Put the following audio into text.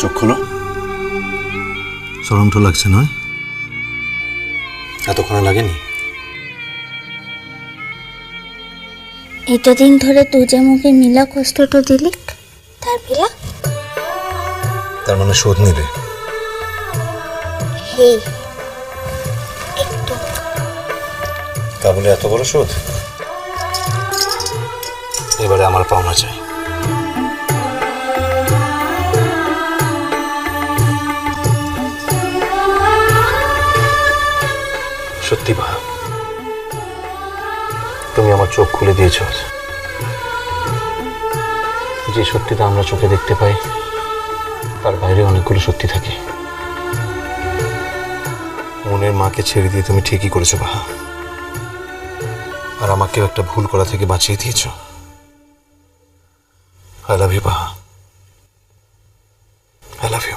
চোখ খোলো। সরম তো লাগছে নয়? এতক্ষণে লাগেনি? এতদিন ধরে তু যে মুখে মিলা কষ্টটা দিলি তার বিলা তার মানে শোধ নিবে। হেই একটু। তা বলে এত বড় শোধ? এবারে আমার পাওনা চাই। সত্যি ভা তুমি আমার চোখ খুলে দিয়েছ যে সত্যিটা আমরা চোখে দেখতে পাই, তার বাইরে অনেকগুলো সত্যি থাকে। মনের মাকে ছেড়ে দিয়ে তুমি ঠিকই করেছ বাহা। আর আমাকেও একটা ভুল করা থেকে বাঁচিয়ে দিয়েছ। I love you Baha. I love you